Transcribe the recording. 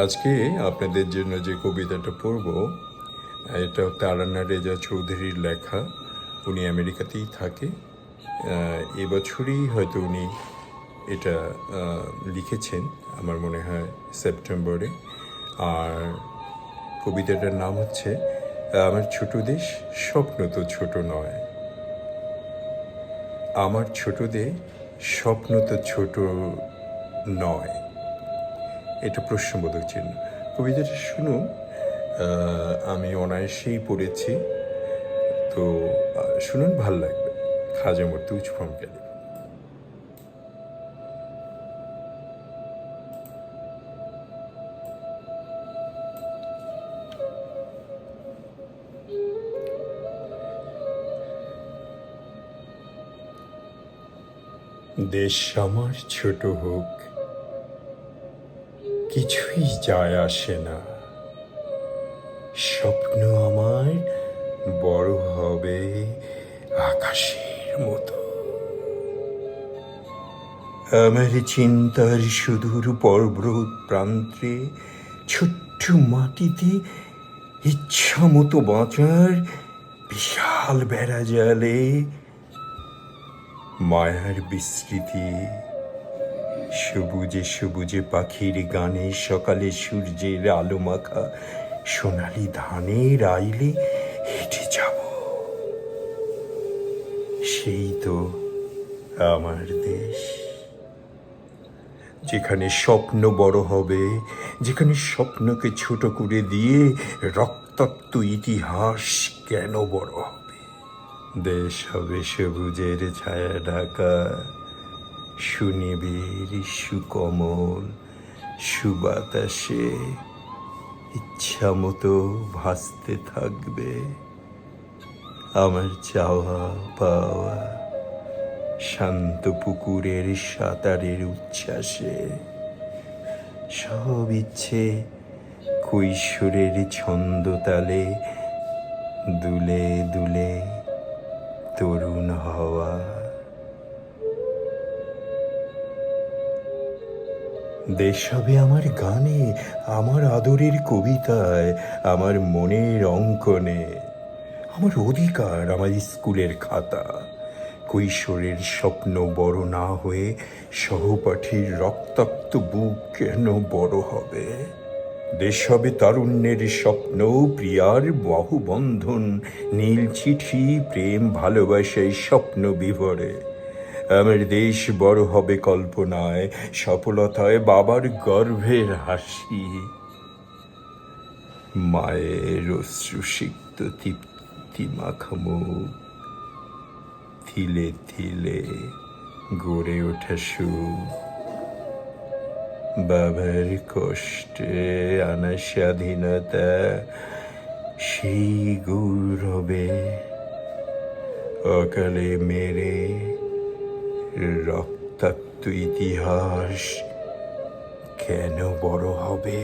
আজকে আপনাদের জন্য যে কবিতাটা পড়ব, এটা তারান্না রেজা চৌধুরীর লেখা। উনি আমেরিকাতেই থাকে। এবছরই হয়তো উনি এটা লিখেছেন, আমার মনে হয় সেপ্টেম্বরে। আর কবিতাটার নাম হচ্ছে, আমার ছোট দেশ স্বপ্ন তো ছোট নয়। আমার ছোট দেশ স্বপ্ন তো ছোট নয়। এটা প্রশ্নবোধক চিহ্ন। কবিতাটা শুনুন আমি অনায়াসেই পড়েছি, তো শুনুন, ভালো লাগবে। খাজা ফ্রম ক্যালিফোর্নিয়া দেশ আমার ছোট হোক কিছুই যায় আসে না। স্বপ্ন আমার বড় হবে আকাশের মতো। আমার চিন্তার সুদূর পর্বত প্রান্তে ছোট্ট মাটিতে ইচ্ছা মতো বাঁচার বিশাল বেড়া জালে মায়ার বিস্তৃতি সবুজে সবুজে পাখির গানে সকালে সূর্যের আলো মাখা সোনালি ধানের আইলে হেঁটে যাব। সেই তো আমার দেশ। যেখানে স্বপ্ন বড় হবে, যেখানে স্বপ্নকে ছোট করে দিয়ে রক্তাক্ত ইতিহাস কেন বড় হবে? দেশ হবে সবুজের ছায়া ঢাকা। সুনিবির সুকমল সুবাতাসে ইচ্ছা মতো ভাসতে থাকবে। আমার চাওয়া পাওয়া শান্ত পুকুরের সাঁতারের উচ্ছ্বাসে, সব ইচ্ছে কৈশোরের ছন্দতালে দুলে দুলে তরুণ হওয়া। দেশ হবে আমার গানে, আমার আদরের কবিতায়, আমার মনের অঙ্কনে। আমার অধিকার আমার স্কুলের খাতা। কৈশোরের স্বপ্ন বড় না হয়ে সহপাঠীর রক্তাক্ত বুক কেন বড় হবে? দেশ হবে তারুণ্যের স্বপ্ন, প্রিয়ার বাহুবন্ধন, নীল চিঠি, প্রেম, ভালোবাসায় স্বপ্ন বিভরে। আমার দেশ বড় হবে কল্পনায়, সফলতায় বাবার গর্ভের হাসি। মায়ের অশ্রুসিক্ত তৃপ্তি মাখামুখ থিলে থিলে গড়ে ওঠা সুখ। বাবার কষ্টে আনা স্বাধীনতা, সেই গৌরবে অকালে মেরে রক্তাক্ত ইতিহাস কেন বড় হবে?